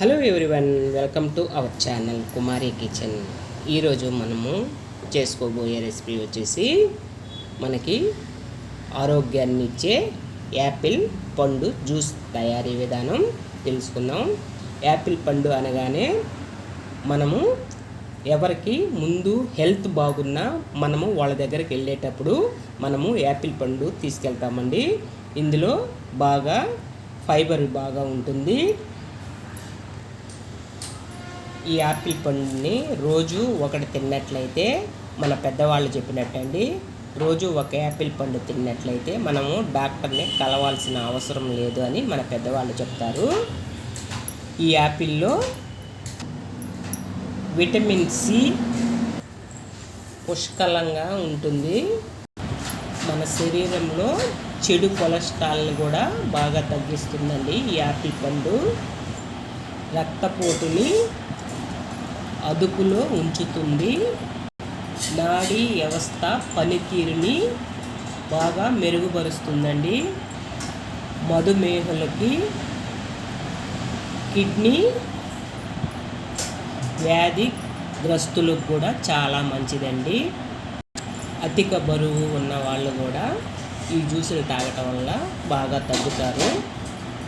Hello everyone welcome to our channel Kumari kitchen. ఈరోజు మనము చేసుకోబోయే రెసిపీ వచ్చేసి మనకి ఆరోగ్యాన్ని ఇచ్చే యాపిల్ పండు జ్యూస్ తయారీ విధానం తెలుసుకుందాం. యాపిల్ పండు అనగానే మనము ఎవరికి ముందు హెల్త్ బాగున్నా మనము వాళ్ళ దగ్గరికి వెళ్ళేటప్పుడు మనము యాపిల్ పండు తీసుకెళ్తామండి. ఇందులో బాగా ఫైబర్ బాగా ఉంటుంది. ఈ యాపిల్ పండుని రోజు ఒకటి తిన్నట్లయితే మన పెద్దవాళ్ళు చెప్పినట్టండి రోజు ఒక యాపిల్ పండు తిన్నట్లయితే మనము డాక్టర్ని కలవాల్సిన అవసరం లేదు అని మన పెద్దవాళ్ళు చెప్తారు. ఈ యాపిల్లో విటమిన్ సి పుష్కలంగా ఉంటుంది. మన శరీరంలో చెడు కొలెస్ట్రాల్ని కూడా బాగా తగ్గిస్తుందండి ఈ యాపిల్ పండు. రక్తపోటుని అదుపులో ఉంచుతుంది. నాడీ వ్యవస్థ పనితీరుని బాగా మెరుగుపరుస్తుందండి. మధుమేహులకి కిడ్నీ వ్యాధి గ్రస్తులకు కూడా చాలా మంచిదండి. అధిక బరువు ఉన్న వాళ్ళు కూడా ఈ జ్యూసులు తాగటం వల్ల బాగా తగ్గుతారు.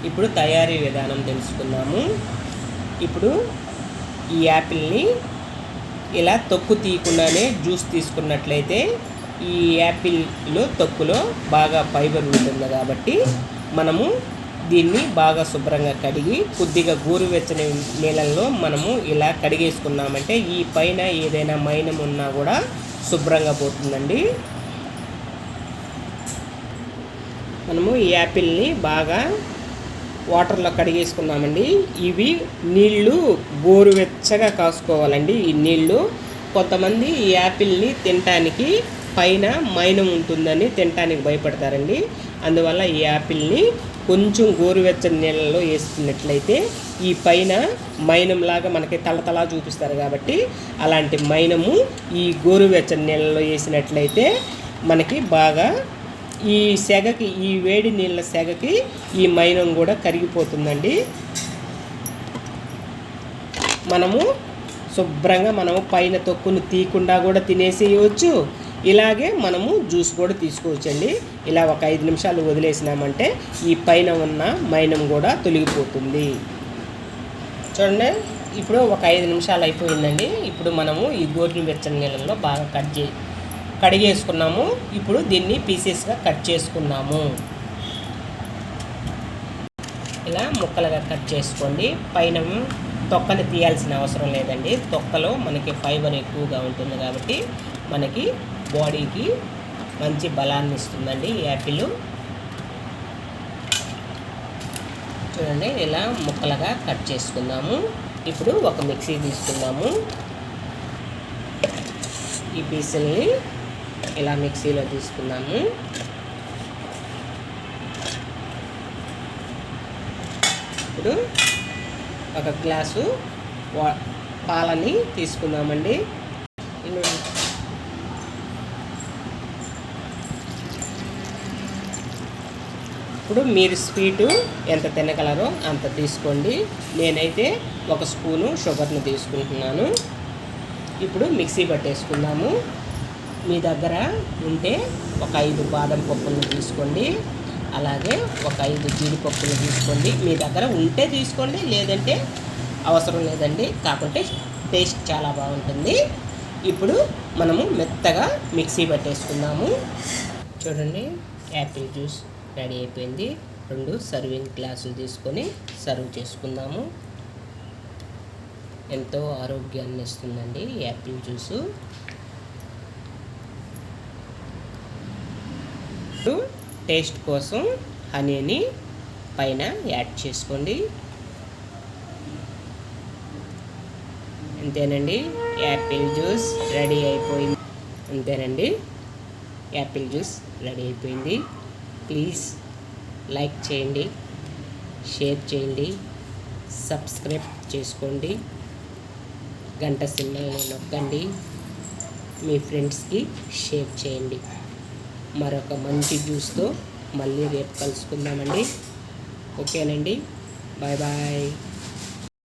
ఇప్పుడు తయారీ విధానం తెలుసుకున్నాము ఇప్పుడు ఈ యాపిల్ని ఇలా తొక్కు తీయకుండానే జ్యూస్ తీసుకున్నట్లయితే ఈ యాపిల్లో తొక్కులో బాగా ఫైబర్ ఉంటుంది కాబట్టి మనము దీన్ని బాగా శుభ్రంగా కడిగి కొద్దిగా గోరువెచ్చని నీళ్ళల్లో మనము ఇలా కడిగేసుకున్నామంటే ఈ పైన ఏదైనా మైనం ఉన్నా కూడా శుభ్రంగా పోతుందండి. మనము ఈ యాపిల్ని బాగా వాటర్లో కడిగేసుకున్నామండి. ఇవి నీళ్ళు గోరువెచ్చగా కాసుకోవాలండి ఈ నీళ్ళు కొంతమంది ఈ యాపిల్ని తినటానికి పైన మైనం ఉంటుందని తినటానికి భయపడతారండి. అందువల్ల ఈ యాపిల్ని కొంచెం గోరువెచ్చని నీళ్ళలో వేసుకున్నట్లయితే ఈ పైన మైనంలాగా మనకి తలతలా చూపిస్తారు కాబట్టి అలాంటి మైనము ఈ గోరువెచ్చని నీళ్ళలో వేసినట్లయితే మనకి బాగా ఈ సెగకి ఈ వేడి నీళ్ళ సెగకి ఈ మైనం కూడా కరిగిపోతుందండి. మనము శుభ్రంగా మనము పైన తొక్కును తీయకుండా కూడా తినేసేయవచ్చు. ఇలాగే మనము జ్యూస్ కూడా తీసుకోవచ్చండి. ఇలా ఒక ఐదు నిమిషాలు వదిలేసినామంటే ఈ పైన ఉన్న మైనం కూడా తొలగిపోతుంది. చూడండి ఇప్పుడు ఒక ఐదు నిమిషాలు అయిపోయిందండి. ఇప్పుడు మనము ఈ గోధుమ వెచ్చని నీళ్ళలో బాగా కట్ చే కడిగేసుకున్నాము. ఇప్పుడు దీన్ని పీసెస్గా కట్ చేసుకున్నాము. ఇలా ముక్కలుగా కట్ చేసుకోండి. పైన తొక్కని తీయాల్సిన అవసరం లేదండి. తొక్కలో మనకి ఫైబర్ ఎక్కువగా ఉంటుంది కాబట్టి మనకి బాడీకి మంచి బలాన్ని ఇస్తుందండి ఈ యాపిల్. చూడండి ఇలా ముక్కలుగా కట్ చేసుకుందాము ఇప్పుడు ఒక మిక్సీ తీసుకుందాము ఈ పీసుల్ని ఇలా మిక్సీలో తీసుకున్నాము. ఇప్పుడు ఒక గ్లాసు వా పాలని తీసుకుందామండి. ఇప్పుడు మీరు స్వీటు ఎంత తినగలరో అంత తీసుకోండి. నేనైతే ఒక స్పూను షుగర్ని తీసుకుంటున్నాను. ఇప్పుడు మిక్సీ పట్టేసుకుందాము. మీ దగ్గర ఉంటే ఒక ఐదు బాదం పప్పులను తీసుకోండి. అలాగే ఒక ఐదు జీడిపప్పులు తీసుకోండి. మీ దగ్గర ఉంటే తీసుకోండి లేదంటే అవసరం లేదండి. కాకుంటే టేస్ట్ చాలా బాగుంటుంది. ఇప్పుడు మనము మెత్తగా మిక్సీ పట్టేసుకుందాము. చూడండి యాపిల్ జ్యూస్ రెడీ అయిపోయింది. రెండు సర్వింగ్ గ్లాసులు తీసుకొని సర్వ్ చేసుకుందాము. ఎంతో ఆరోగ్యాన్ని ఇస్తుందండి యాపిల్ జ్యూసు. టేస్ట్ కోసం హనీని పైన యాడ్ చేసుకోండి. అంతేనండి యాపిల్ జ్యూస్ రెడీ అయిపోయింది. అంతేనండి యాపిల్ జ్యూస్ రెడీ అయిపోయింది. ప్లీజ్ లైక్ చేయండి షేర్ చేయండి సబ్స్క్రైబ్ చేసుకోండి. గంట సిమ్మల్ని నొక్కండి మీ ఫ్రెండ్స్కి షేర్ చేయండి. మరొక మంచి జ్యూస్తో మళ్ళీ రేపు కలుసుకుందామండి. ఓకేనండి. Bye bye.